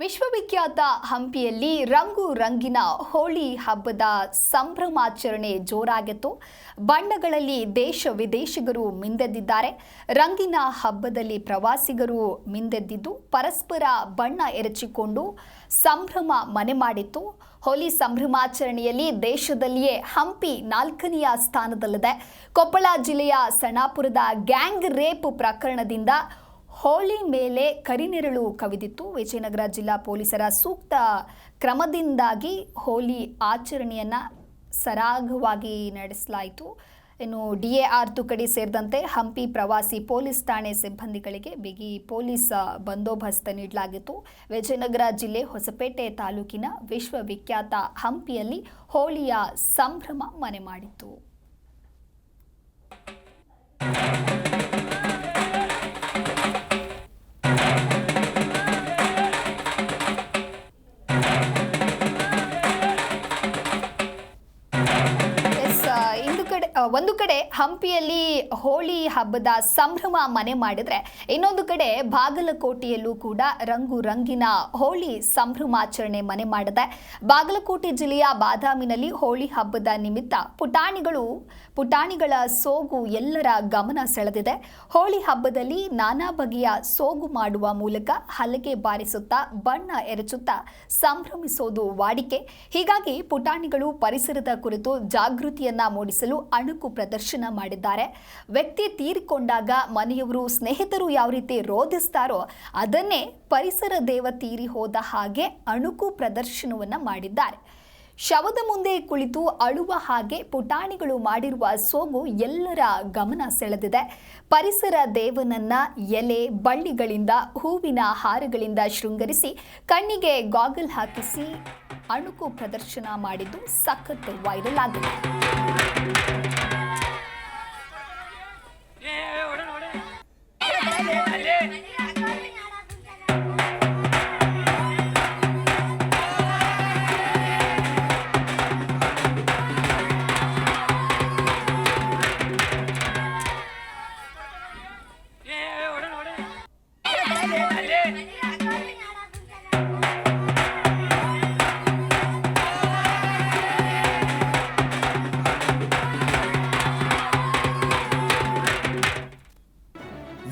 ವಿಶ್ವವಿಖ್ಯಾತ ಹಂಪಿಯಲ್ಲಿ ರಂಗು ರಂಗಿನ ಹೋಳಿ ಹಬ್ಬದ ಸಂಭ್ರಮಾಚರಣೆ ಜೋರಾಗಿತ್ತು. ಬಣ್ಣಗಳಲ್ಲಿ ದೇಶ ವಿದೇಶಿಗರು ಮಿಂದೆದ್ದಿದ್ದಾರೆ. ರಂಗಿನ ಹಬ್ಬದಲ್ಲಿ ಪ್ರವಾಸಿಗರು ಮಿಂದೆದ್ದಿದ್ದು, ಪರಸ್ಪರ ಬಣ್ಣ ಎರಚಿಕೊಂಡು ಸಂಭ್ರಮ ಮನೆ ಮಾಡಿತ್ತು. ಹೋಲಿ ಸಂಭ್ರಮಾಚರಣೆಯಲ್ಲಿ ದೇಶದಲ್ಲಿಯೇ ಹಂಪಿ ನಾಲ್ಕನೆಯ ಸ್ಥಾನದಲ್ಲಿದೆ. ಕೊಪ್ಪಳ ಜಿಲ್ಲೆಯ ಸಣಾಪುರದ ಗ್ಯಾಂಗ್ ರೇಪ್ ಪ್ರಕರಣದಿಂದ ಹೋಳಿ ಮೇಲೆ ಕರಿನೆರಳು ಕವಿದಿತ್ತು. ವಿಜಯನಗರ ಜಿಲ್ಲಾ ಪೊಲೀಸರ ಸೂಕ್ತ ಕ್ರಮದಿಂದಾಗಿ ಹೋಲಿ ಆಚರಣೆಯನ್ನು ಸರಾಗವಾಗಿ ನಡೆಸಲಾಯಿತು. ಇನ್ನು ಡಿ ಎ ಆರ್ ತುಕಡಿ ಸೇರಿದಂತೆ ಹಂಪಿ ಪ್ರವಾಸಿ ಪೊಲೀಸ್ ಠಾಣೆ ಸಿಬ್ಬಂದಿಗಳಿಗೆ ಬಿಗಿ ಪೊಲೀಸ್ ಬಂದೋಬಸ್ತ್ ನೀಡಲಾಗಿತ್ತು. ವಿಜಯನಗರ ಜಿಲ್ಲೆ ಹೊಸಪೇಟೆ ತಾಲೂಕಿನ ವಿಶ್ವವಿಖ್ಯಾತ ಹಂಪಿಯಲ್ಲಿ ಹೋಳಿಯ ಸಂಭ್ರಮ ಮನೆ ಮಾಡಿತ್ತು. ಒಂದು ಕಡೆ ಹಂಪಿಯಲ್ಲಿ ಹೋಳಿ ಹಬ್ಬದ ಸಂಭ್ರಮ ಮನೆ ಮಾಡಿದ್ರೆ ಇನ್ನೊಂದು ಕಡೆ ಬಾಗಲಕೋಟೆಯಲ್ಲೂ ಕೂಡ ರಂಗು ರಂಗಿನ ಹೋಳಿ ಸಂಭ್ರಮಾಚರಣೆ ಮನೆ ಮಾಡಿದೆ. ಬಾಗಲಕೋಟೆ ಜಿಲ್ಲೆಯ ಬಾದಾಮಿನಲ್ಲಿ ಹೋಳಿ ಹಬ್ಬದ ನಿಮಿತ್ತ ಪುಟಾಣಿಗಳು, ಪುಟಾಣಿಗಳ ಸೋಗು ಎಲ್ಲರ ಗಮನ ಸೆಳೆದಿದೆ. ಹೋಳಿ ಹಬ್ಬದಲ್ಲಿ ನಾನಾ ಬಗೆಯ ಸೋಗು ಮಾಡುವ ಮೂಲಕ ಹಲಗೆ ಬಾರಿಸುತ್ತಾ, ಬಣ್ಣ ಎರಚುತ್ತಾ ಸಂಭ್ರಮಿಸೋದು ವಾಡಿಕೆ. ಹೀಗಾಗಿ ಪುಟಾಣಿಗಳು ಪರಿಸರದ ಕುರಿತು ಜಾಗೃತಿಯನ್ನ ಮೂಡಿಸಲು ಅಣುಕು ಪ್ರದರ್ಶನ ಮಾಡಿದ್ದಾರೆ. ವ್ಯಕ್ತಿ ತೀರಿಕೊಂಡಾಗ ಮನೆಯವರು ಸ್ನೇಹಿತರು ಯಾವ ರೀತಿ ರೋಧಿಸ್ತಾರೋ ಅದನ್ನೇ ಪರಿಸರ ದೇವ ತೀರಿ ಹೋದ ಹಾಗೆ ಅಣುಕು ಪ್ರದರ್ಶನವನ್ನು ಮಾಡಿದ್ದಾರೆ. ಶವದ ಮುಂದೆ ಕುಳಿತು ಅಳುವ ಹಾಗೆ ಪುಟಾಣಿಗಳು ಮಾಡಿರುವ ಸೋಗು ಎಲ್ಲರ ಗಮನ ಸೆಳೆದಿದೆ. ಪರಿಸರ ದೇವನನ್ನ ಎಲೆ, ಬಳ್ಳಿಗಳಿಂದ, ಹೂವಿನ ಹಾರಗಳಿಂದ ಶೃಂಗರಿಸಿ, ಕಣ್ಣಿಗೆ ಗಾಗಲ್ ಹಾಕಿಸಿ ಅಣುಕು ಪ್ರದರ್ಶನ ಮಾಡಿದ್ದು ಸಖತ್ ವೈರಲ್ ಆಗಿದೆ.